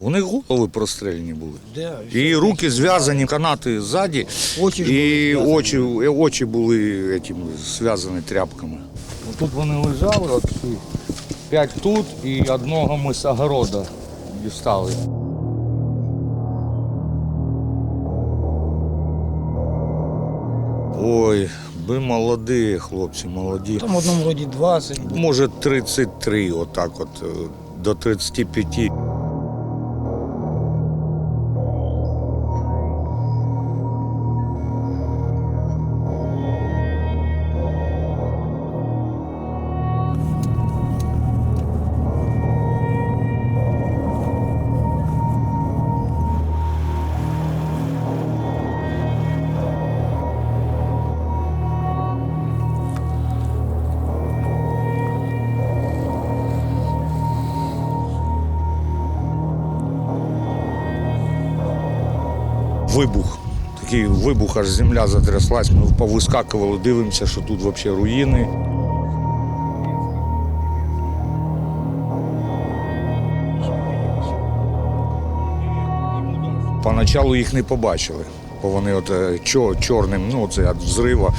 У них голови прострельні були. І руки зв'язані, канати ззаді, Очі і очі, очі були зв'язані тряпками. Тут вони лежали, от п'ять тут і одного ми з огорода дістали. Ой, ви молоді, хлопці, молоді. Там в одному роді 20. Може 33, отак от, до 35. Вибух. Такий вибух, аж земля затряслась. Ми повискакували, дивимося, що тут взагалі руїни. Поначалу їх не побачили, бо вони от е, чорним, ну це взрива.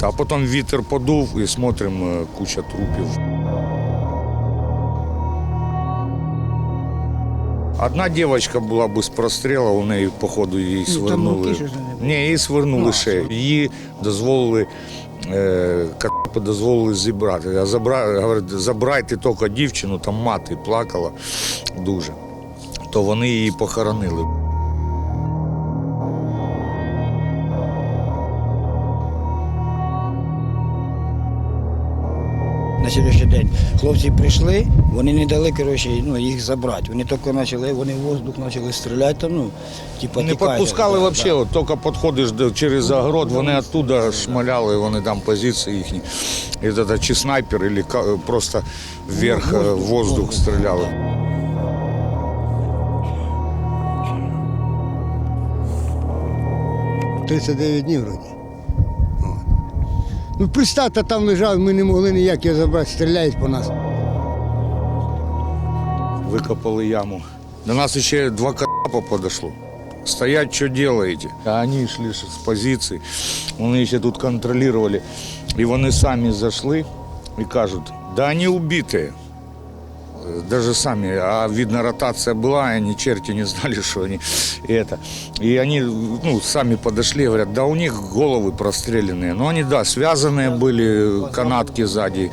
А потім вітер подув і смотримо е, куча трупів. Одна дівчинка була без прострілу, у неї, походу, її Ну, свернули. Ні, її свернули ще. шею. Її дозволили, е, дозволили зібрати. А забра, говорить, забирайте тільки дівчину, там мати плакала дуже. То вони її похоронили. На сьогоднішній день хлопці прийшли, вони не дали коротше, ну, їх забрати. Вони тільки почали, вони в воздух почали стріляти, там, ну, типу, Не підпускали Да, взагалі, от тільки підходиш через огород, вони оттуда шмаляли, вони там позиції їхні. І це чи снайпер, або просто вверх е, в воздух стріляли. – 39 днів вроді. Ну, представте, там лежав, ми не могли ніяк його забрати, стріляють по нас. Викопали яму. До нас ще два капа подошло. Стоять, что делаете? А они шли ж з позиції, вони ще тут контролювали. І вони самі зайшли і кажуть, да вони убитые Э, Даже сами, а видно ротация была, и они черти не знали, что они и это. И они ну, сами подошли, говорят, да у них головы простреленные. Но они, да, связанные были, канатки сзади,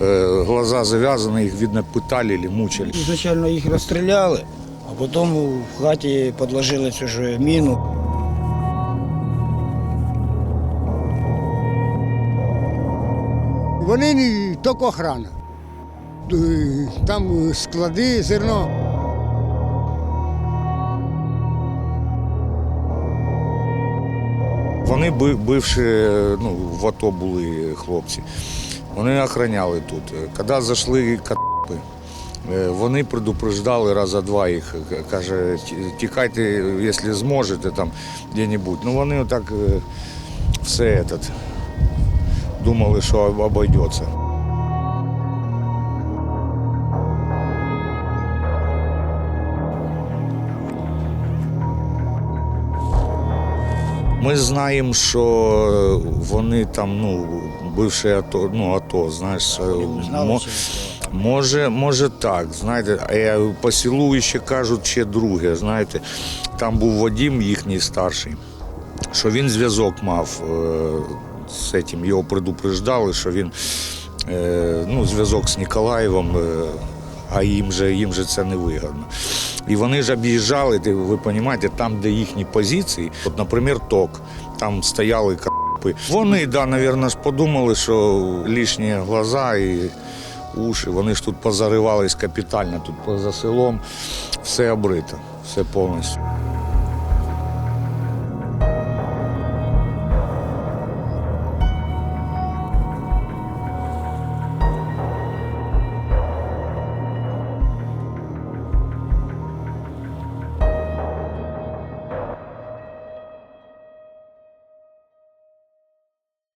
э, глаза завязаны, их, видно, пытали или мучили. Ізначально їх розстріляли, а потім в хаті підложили цю ж міну. Вони не тільки охрана. Е, Там е, склади, зерно. Вони би- бивши ну, в АТО були хлопці. Вони охороняли тут. Коли зайшли капи, вони предупреждали раза два їх. Каже, тікайте, якщо зможете там де-небудь. Ну вони отак е, все этот, думали, що обійдеться. Ми знаємо, що вони там, ну, бивши АТО, ну, АТО, знаєш, мо- може, може так, знаєте, а я по селу ще кажуть ще друге, знаєте, там був Вадим, їхній старший, що він зв'язок мав е, з цим, його предупреждали, що він е, ну, зв'язок з Ніколаєвом, е, а їм же, їм же це не вигідно. І вони ж об'їжджали, ви розумієте, там, де їхні позиції, от, наприклад, ток, там стояли капи. Вони, да, мабуть, ж подумали, що лишні глаза і уші, вони ж тут позаривались капітально, тут поза селом, все обрито, все повністю.